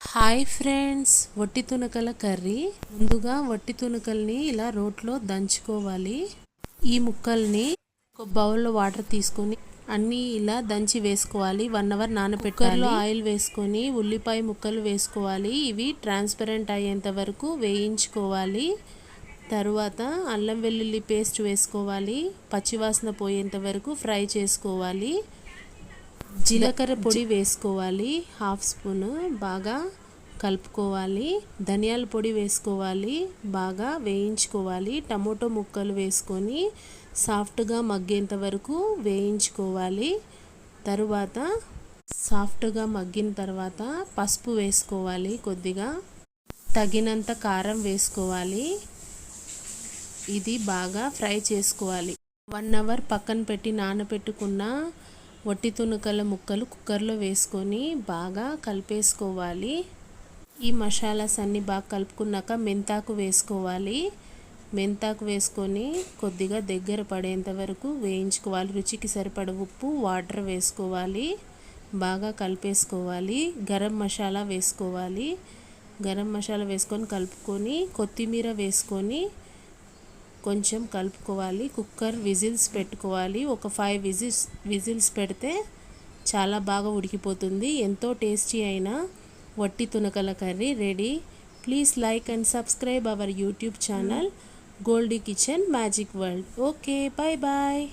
Hi friends వట్టి తునకల curry. ముందుగా వట్టి తునకల్ని ఇలా రోట్లో దంచుకోవాలి. ఈ ముక్కల్ని ఒక బౌల్లో వాటర్ తీసుకొని అన్నీ ఇలా దంచి వేసుకోవాలి. వన్ అవర్ నానబెట్టాలి ఆయిల్ వేసుకొని ఉల్లిపాయ ముక్కలు వేసుకోవాలి. ఇవి ట్రాన్స్పరెంట్ అయ్యేంత వరకు వేయించుకోవాలి. తరువాత అల్లం వెల్లుల్లి పేస్ట్ వేసుకోవాలి. పచ్చివాసన పోయేంత వరకు ఫ్రై చేసుకోవాలి. జీలకర్ర పొడి వేసుకోవాలి హాఫ్ స్పూన్ బాగా కలుపుకోవాలి ధనియాల పొడి వేసుకోవాలి బాగా వేయించుకోవాలి టమోటో ముక్కలు వేసుకొని సాఫ్ట్గా మగ్గేంత వరకు వేయించుకోవాలి. తరువాత సాఫ్ట్గా మగ్గిన తర్వాత పసుపు వేసుకోవాలి కొద్దిగా. తగినంత కారం వేసుకోవాలి. ఇది బాగా ఫ్రై చేసుకోవాలి. వన్ అవర్ పక్కన పెట్టి నానబెట్టుకున్న వట్టి తునుకల ముక్కలు కుక్కర్లో వేసుకొని బాగా కలిపేసుకోవాలి. ఈ మసాలాస్ అన్నీ బాగా కలుపుకున్నాక మెంతాకు వేసుకోవాలి. మెంతాకు వేసుకొని కొద్దిగా దగ్గర పడేంత వరకు వేయించుకోవాలి. రుచికి సరిపడ ఉప్పు వాటర్ వేసుకోవాలి. బాగా కలిపేసుకోవాలి. గరం మసాలా వేసుకోవాలి. గరం మసాలా వేసుకొని కలుపుకొని కొత్తిమీర వేసుకొని కొంచెం కలుపుకోవాలి. కుక్కర్ విజిల్స్ పెట్టుకోవాలి. ఒక ఫైవ్ విజిల్స్ విజిల్స్ పెడితే చాలా బాగా ఉడికిపోతుంది. ఎంతో టేస్టీ అయిన వట్టి తునకల curry ready. Please like and subscribe our YouTube channel Goldie kitchen magic world. Okay bye bye.